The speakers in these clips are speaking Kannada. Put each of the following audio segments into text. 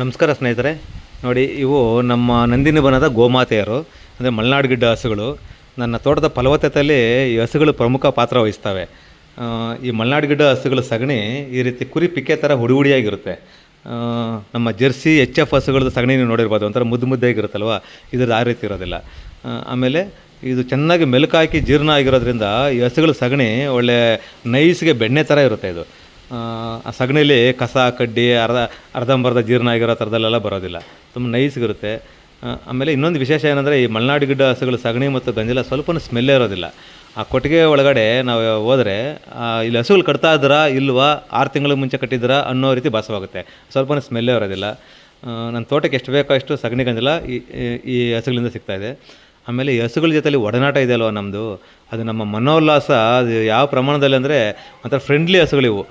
ನಮಸ್ಕಾರ ಸ್ನೇಹಿತರೆ. ನೋಡಿ, ಇವು ನಮ್ಮ ನಂದಿನಿ ಬನದ ಗೋಮಾತೆಯರು, ಅಂದರೆ ಮಲೆನಾಡು ಗಿಡ್ಡ ಹಸುಗಳು. ನನ್ನ ತೋಟದ ಫಲವತ್ತತೆಯಲ್ಲಿ ಈ ಹಸುಗಳು ಪ್ರಮುಖ ಪಾತ್ರ ವಹಿಸ್ತವೆ. ಈ ಮಲೆನಾಡು ಗಿಡ್ಡ ಹಸುಗಳ ಸಗಣಿ ಈ ರೀತಿ ಕುರಿ ಪಿಕ್ಕೆ ಥರ ಹುಡಿ ಹುಡಿಯಾಗಿರುತ್ತೆ. ನಮ್ಮ ಜರ್ಸಿ ಎಚ್ ಎಫ್ ಹಸುಗಳದ್ದು ಸಗಣಿ ನೀವು ನೋಡಿರ್ಬೋದು, ಒಂಥರ ಮುದ್ದು ಮುದ್ದೆಯಾಗಿರುತ್ತಲ್ವ? ಇದ್ರದ್ದು ಆ ರೀತಿ ಇರೋದಿಲ್ಲ. ಆಮೇಲೆ ಇದು ಚೆನ್ನಾಗಿ ಮೆಲುಕಾಕಿ ಜೀರ್ಣ ಆಗಿರೋದ್ರಿಂದ ಈ ಹಸುಗಳ ಸಗಣಿ ಒಳ್ಳೆ ನೈಸ್ಗೆ ಬೆಣ್ಣೆ ಥರ ಇರುತ್ತೆ ಇದು. ಆ, ಸಗಣಿಲಿ ಕಸ ಕಡ್ಡಿ ಅರ್ಧ ಅರ್ಧಂಬರ್ಧ ಜೀರ್ಣ ಆಗಿರೋ ಥರದಲ್ಲೆಲ್ಲ ಬರೋದಿಲ್ಲ. ತುಂಬ ನೈಸ್ಗಿರುತ್ತೆ ಆಮೇಲೆ ಇನ್ನೊಂದು ವಿಶೇಷ ಏನಂದರೆ ಈ ಮಲೆನಾಡು ಗಿಡ್ಡ ಹಸುಗಳು ಸಗಣಿ ಮತ್ತು ಗಂಜಲ ಸ್ವಲ್ಪ ಸ್ಮೆಲ್ಲೇ ಇರೋದಿಲ್ಲ. ಆ ಕೊಟ್ಟಿಗೆ ಒಳಗಡೆ ನಾವು ಹೋದರೆ ಇಲ್ಲಿ ಹಸುಗಳು ಕಟ್ತಾ ಇದ್ದೀರಾ ಇಲ್ವಾ ಆರು ತಿಂಗಳ ಮುಂಚೆ ಕಟ್ಟಿದ್ದೀರಾ ಅನ್ನೋ ರೀತಿ ಭಾಸವಾಗುತ್ತೆ. ಸ್ವಲ್ಪ ಸ್ಮೆಲ್ಲೇ ಇರೋದಿಲ್ಲ. ನನ್ನ ತೋಟಕ್ಕೆ ಎಷ್ಟು ಬೇಕೋ ಅಷ್ಟು ಸಗಣಿ ಗಂಜಲ ಈ ಈ- ಹಸುಗಳಿಂದ ಸಿಗ್ತಾಯಿದೆ ಆಮೇಲೆ ಈ ಹಸುಗಳ ಜೊತೆಯಲ್ಲಿ ಒಡನಾಟ ಇದೆಯಲ್ವ ನಮ್ಮದು ಅದು ನಮ್ಮ ಮನೋಲ್ಲಾಸ ಅದು ಯಾವ ಪ್ರಮಾಣದಲ್ಲಿ ಅಂದರೆ ಒಂಥರ ಫ್ರೆಂಡ್ಲಿ ಹಸುಗಳಿವು.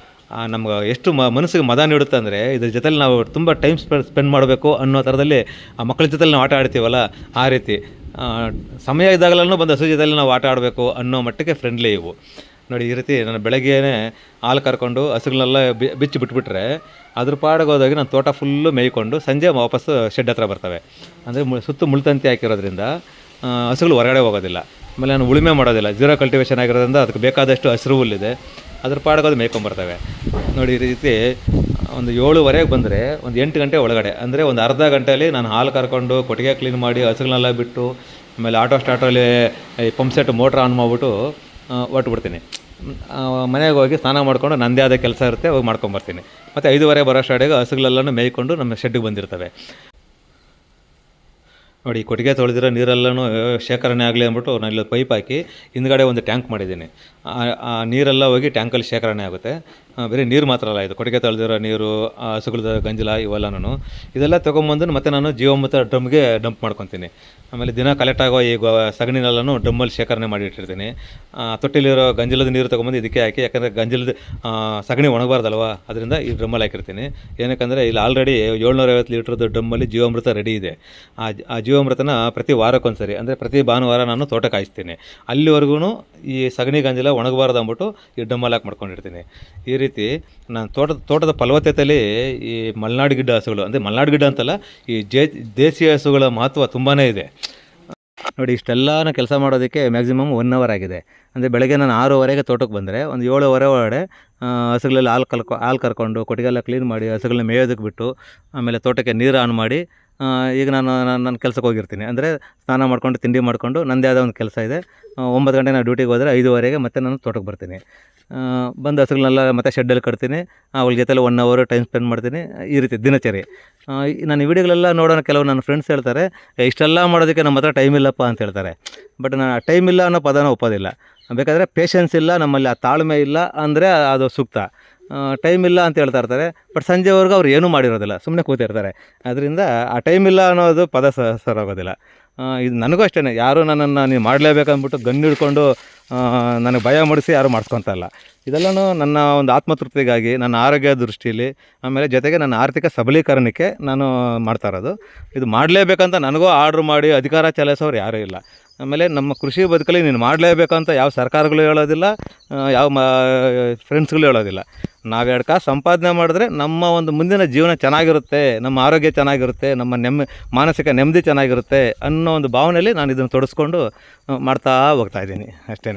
ನಮ್ಗೆ ಎಷ್ಟು ಮ, ಮನಸ್ಸಿಗೆ ಮದ ನೀಡುತ್ತೆ ಅಂದರೆ ಇದ್ರ ಜೊತೆಲಿ ನಾವು ತುಂಬ ಟೈಮ್ ಸ್ಪೆಂಡ್ ಸ್ಪೆಂಡ್ ಮಾಡಬೇಕು ಅನ್ನೋ ಥರದಲ್ಲಿ ಆ ಮಕ್ಕಳ ಜೊತೆಲಿ ನಾವು ಆಟ ಆಡ್ತೀವಲ್ಲ ಆ ರೀತಿ. ಸಮಯ ಇದ್ದಾಗಲೂ ಬಂದು ಹಸು ಜೊತೆಲಿ ನಾವು ಆಟ ಆಡಬೇಕು ಅನ್ನೋ ಮಟ್ಟಿಗೆ ಫ್ರೆಂಡ್ಲಿ ಇವು. ನೋಡಿ, ಈ ರೀತಿ ನಾನು ಬೆಳಗ್ಗೆನೇ ಹಾಲು ಕರ್ಕೊಂಡು ಹಸುಗಳನ್ನೆಲ್ಲ ಬಿಚ್ಚಿ ಬಿಟ್ಬಿಟ್ರೆ ಅದ್ರ ಪಾಡಿಗೆ ಹೋದಾಗ ನಾನು ತೋಟ ಫುಲ್ಲು ಮೇಯ್ಕೊಂಡು ಸಂಜೆ ವಾಪಸ್ಸು ಶೆಡ್ ಹತ್ರ ಬರ್ತವೆ. ಅಂದರೆ ಮು, ಸುತ್ತು ಮುಳ್ತಂತಿ ಹಾಕಿರೋದ್ರಿಂದ ಹಸುಗಳು ಹೊರಗಡೆ ಹೋಗೋದಿಲ್ಲ. ಆಮೇಲೆ ನಾನು ಉಳುಮೆ ಮಾಡೋದಿಲ್ಲ. ಜೀರೋ ಕಲ್ಟಿವೇಷನ್ ಆಗಿರೋದ್ರಿಂದ ಅದಕ್ಕೆ ಬೇಕಾದಷ್ಟು ಹಸಿರು ಹುಲ್ಲಿದೆ ಅದ್ರ ಪಾಡಿಗೆ ಮೇಯ್ಕೊಂಬರ್ತವೆ. ನೋಡಿ, ಈ ರೀತಿ ಒಂದು ಏಳುವರೆಗೆ ಬಂದರೆ ಒಂದು ಎಂಟು ಗಂಟೆ ಒಳಗಡೆ, ಅಂದರೆ ಒಂದು ಅರ್ಧ ಗಂಟೆಯಲ್ಲಿ ನಾನು ಹಾಲು ಕರ್ಕೊಂಡು ಕೊಟ್ಟಿಗೆ ಕ್ಲೀನ್ ಮಾಡಿ ಹಸುಗಳನ್ನೆಲ್ಲ ಬಿಟ್ಟು, ಆಮೇಲೆ ಆಟೋ ಸ್ಟಾರ್ಟಲ್ಲಿ ಈ ಪಂಪ್ ಸೆಟ್ ಮೋಟ್ರ್ ಆನ್ ಮಾಡಿಬಿಟ್ಟು ಬಿಡ್ತೀನಿ ಮನೆಗೆ ಹೋಗಿ ಸ್ನಾನ ಮಾಡಿಕೊಂಡು ನಂದೇ ಆದ ಕೆಲಸ ಇರುತ್ತೆ, ಹೋಗಿ ಮಾಡ್ಕೊಂಬರ್ತೀನಿ. ಮತ್ತು ಐದುವರೆ ಬರೋ ಸ್ಟಾರ್ಟಿಗೆ ಹಸುಗಳೆಲ್ಲನೂ ಮೇಯ್ಕೊಂಡು ನಮ್ಮ ಶೆಡ್ಡಿಗೆ ಬಂದಿರ್ತವೆ. ನೋಡಿ ಕೊಟ್ಟಿಗೆ ತೊಳೆದಿರೋ ನೀರೆಲ್ಲನೂ ಶೇಖರಣೆ ಆಗಲಿ ಅಂದ್ಬಿಟ್ಟು ನಾನು ಇಲ್ಲಿ ಪೈಪ್ ಹಾಕಿ ಹಿಂದ್ಗಡೆ ಒಂದು ಟ್ಯಾಂಕ್ ಮಾಡಿದ್ದೀನಿ. ಆ- ನೀರೆಲ್ಲ ಹೋಗಿ ಟ್ಯಾಂಕಲ್ಲಿ ಶೇಖರಣೆ ಆಗುತ್ತೆ. ಬೇರೆ ನೀರು ಮಾತ್ರ ಅಲ್ಲ, ಇದು ಕೊಟ್ಟಿಗೆ ತೊಳೆದಿರೋ ನೀರು ಹಸುಗಳದ ಗಂಜಲ ಇವೆಲ್ಲನೂ ಇದೆಲ್ಲ ತೊಗೊಂಬಂದು ಮತ್ತೆ ನಾನು ಜೀವಾಮೃತ ಡ್ರಮ್ಗೆ ಡಂಪ್ ಮಾಡ್ಕೊತೀನಿ. ಆಮೇಲೆ ದಿನ ಕಲೆಕ್ಟ್ ಆಗೋ ಈ ಸಗಣಿನೆಲ್ಲನೂ ಡ್ರಮ್ಮಲ್ಲಿ ಶೇಖರಣೆ ಮಾಡಿ ಇಟ್ಟಿರ್ತೀನಿ. ತೊಟ್ಟಿಲಿರೋ ಗಂಜಲದ ನೀರು ತೊಗೊಂಬಂದು ಇದಕ್ಕೆ ಹಾಕಿ, ಯಾಕಂದರೆ ಗಂಜಲದ ಸಗಣಿ ಒಣಗಬಾರ್ದಲ್ವ, ಅದರಿಂದ ಈ ಡ್ರಮ್ಮಲ್ಲಿ ಹಾಕಿರ್ತೀನಿ. ಏನಕ್ಕಂದರೆ ಇಲ್ಲಿ ಆಲ್ರೆಡಿ ಏಳ್ನೂರೈವತ್ತು ಲೀಟ್ರದ್ದು ಡ್ರಮ್ಮಲ್ಲಿ ಜೀವಾಮೃತ ರೆಡಿ ಇದೆ. ಆ ಜೀವಾಮೃತನ ಪ್ರತಿ ವಾರಕ್ಕೊಂದ್ಸರಿ, ಅಂದರೆ ಪ್ರತಿ ಭಾನುವಾರ ನಾನು ತೋಟ ಕಾಯಿಸ್ತೀನಿ. ಅಲ್ಲಿವರೆಗೂ ಈ ಸಗಣಿ ಗಂಜಲ ಒಣಗಬಾರ್ದು ಅಂದ್ಬಿಟ್ಟು ಈ ಡಮ್ಮಲಾಕ್ ಮಾಡ್ಕೊಂಡಿರ್ತೀನಿ. ಈ ರೀತಿ ನಾನು ತೋಟದ ತೋಟದ ಫಲವತ್ತತೆಯಲ್ಲಿ ಈ ಮಲೆನಾಡು ಗಿಡ್ಡ ಹಸುಗಳು, ಅಂದರೆ ಮಲೆನಾಡು ಗಿಡ್ಡ ಅಂತಲ್ಲ, ಈ ಜೇ, ದೇಸಿ ಹಸುಗಳ ಮಹತ್ವ ತುಂಬಾ ಇದೆ. ನೋಡಿ, ಇಷ್ಟೆಲ್ಲನ ಕೆಲಸ ಮಾಡೋದಕ್ಕೆ ಮ್ಯಾಕ್ಸಿಮಮ್ ಒನ್ ಅವರ್ ಆಗಿದೆ. ಅಂದರೆ ಬೆಳಗ್ಗೆ ನಾನು ಆರೂವರೆಗೆ ತೋಟಕ್ಕೆ ಬಂದರೆ, ಒಂದು ಏಳುವರೆ ಒಳಗಡೆ ಹಸುಗಳಲ್ಲಿ ಹಾಲು ಕಲ್ಕೊ, ಹಾಲು ಕರ್ಕೊಂಡು, ಕೊಟ್ಟಿಗೆಲ್ಲ ಕ್ಲೀನ್ ಮಾಡಿ ಹಸುಗಳನ್ನ ಮೇಯೋದಕ್ಕೆ ಬಿಟ್ಟು, ಆಮೇಲೆ ತೋಟಕ್ಕೆ ನೀರು ಆನ್ ಮಾಡಿ ಈಗ ನಾನು ನಾನು ನನ್ನ ಕೆಲಸಕ್ಕೆ ಹೋಗಿರ್ತೀನಿ. ಅಂದರೆ ಸ್ನಾನ ಮಾಡ್ಕೊಂಡು, ತಿಂಡಿ ಮಾಡಿಕೊಂಡು ನನ್ನದೇ ಆದ ಒಂದು ಕೆಲಸ ಇದೆ. ಒಂಬತ್ತು ಗಂಟೆ ನಾನು ಡ್ಯೂಟಿಗೆ ಹೋದರೆ ಐದುವರೆಗೆ ಮತ್ತೆ ನಾನು ತೋಟಕ್ಕೆ ಬರ್ತೀನಿ. ಬಂದು ಹಸುಗಳನ್ನೆಲ್ಲ ಮತ್ತೆ ಶೆಡ್ಡಲ್ಲಿ ಕಟ್ತೀನಿ. ಅವ್ರ ಜೊತೆಲಿ ಒನ್ ಅವರು ಟೈಮ್ ಸ್ಪೆಂಡ್ ಮಾಡ್ತೀನಿ. ಈ ರೀತಿ ದಿನಚರಿ. ನಾನು ವಿಡಿಯೋಗಳೆಲ್ಲ ನೋಡೋಣ ಕೆಲವು ನನ್ನ ಫ್ರೆಂಡ್ಸ್ ಹೇಳ್ತಾರೆ ಇಷ್ಟೆಲ್ಲ ಮಾಡೋದಕ್ಕೆ ನಮ್ಮ ಹತ್ರ ಟೈಮ್ ಇಲ್ಲಪ್ಪ ಅಂತ ಹೇಳ್ತಾರೆ. ಬಟ್ ನಾನು ಟೈಮ್ ಇಲ್ಲ ಅನ್ನೋ ಪದನ ಒಪ್ಪೋದಿಲ್ಲ. ಬೇಕಾದರೆ ಪೇಷನ್ಸ್ ಇಲ್ಲ, ನಮ್ಮಲ್ಲಿ ಆ ತಾಳ್ಮೆ ಇಲ್ಲ ಅಂದರೆ ಅದು ಸೂಕ್ತ. ಟೈಮ್ ಇಲ್ಲ ಅಂತ ಹೇಳ್ತಾ ಇರ್ತಾರೆ. ಬಟ್ ಸಂಜೆವರೆಗೂ ಅವ್ರು ಏನೂ ಮಾಡಿರೋದಿಲ್ಲ. ಸುಮ್ಮನೆ ಕೂತಿರ್ತಾರೆ ಅದರಿಂದ ಆ ಟೈಮ್ ಇಲ್ಲ ಅನ್ನೋದು ಪದ ಸರೋಗೋದಿಲ್ಲ. ಇದು ನನಗೂ ಅಷ್ಟೇ ಯಾರೂ ನನ್ನನ್ನು ನೀವು ಮಾಡಲೇಬೇಕಂದ್ಬಿಟ್ಟು ಗನ್ ಹಿಡ್ಕೊಂಡು ನನಗೆ ಭಯ ಮೂಡಿಸಿ ಯಾರು ಮಾಡಿಸ್ಕೊತ ಇಲ್ಲ. ಇದೆಲ್ಲನೂ ನನ್ನ ಒಂದು ಆತ್ಮತೃಪ್ತಿಗಾಗಿ, ನನ್ನ ಆರೋಗ್ಯ ದೃಷ್ಟಿಯಲ್ಲಿ ಆಮೇಲೆ ಜೊತೆಗೆ ನನ್ನ ಆರ್ಥಿಕ ಸಬಲೀಕರಣಕ್ಕೆ ನಾನು ಮಾಡ್ತಾ ಇರೋದು. ಇದು ಮಾಡಲೇಬೇಕಂತ ನನಗೂ ಆರ್ಡ್ರ್ ಮಾಡಿ, ಅಧಿಕಾರ ಚಲಾಯಿಸೋರು ಯಾರೂ ಇಲ್ಲ. ಆಮೇಲೆ ನಮ್ಮ ಕೃಷಿ ಬದುಕಲ್ಲಿ ನೀನು ಮಾಡಲೇಬೇಕಂತ ಯಾವ ಸರ್ಕಾರಗಳು ಹೇಳೋದಿಲ್ಲ ಯಾವ ಮ ಫ್ರೆಂಡ್ಸ್ಗಳು ಹೇಳೋದಿಲ್ಲ. ನಾವು ಎರಡು ಕಾಸು ಸಂಪಾದನೆ ಮಾಡಿದ್ರೆ ನಮ್ಮ ಒಂದು ಮುಂದಿನ ಜೀವನ ಚೆನ್ನಾಗಿರುತ್ತೆ, ನಮ್ಮ ಆರೋಗ್ಯ ಚೆನ್ನಾಗಿರುತ್ತೆ, ನಮ್ಮ ನೆಮ್ಮ ಮಾನಸಿಕ ನೆಮ್ಮದಿ ಚೆನ್ನಾಗಿರುತ್ತೆ ಅನ್ನೋ ಒಂದು ಭಾವನೆಯಲ್ಲಿ ನಾನು ಇದನ್ನು ತೊಡಸ್ಕೊಂಡು ಮಾಡ್ತಾ ಹೋಗ್ತಾ ಇದ್ದೀನಿ ಅಷ್ಟೇ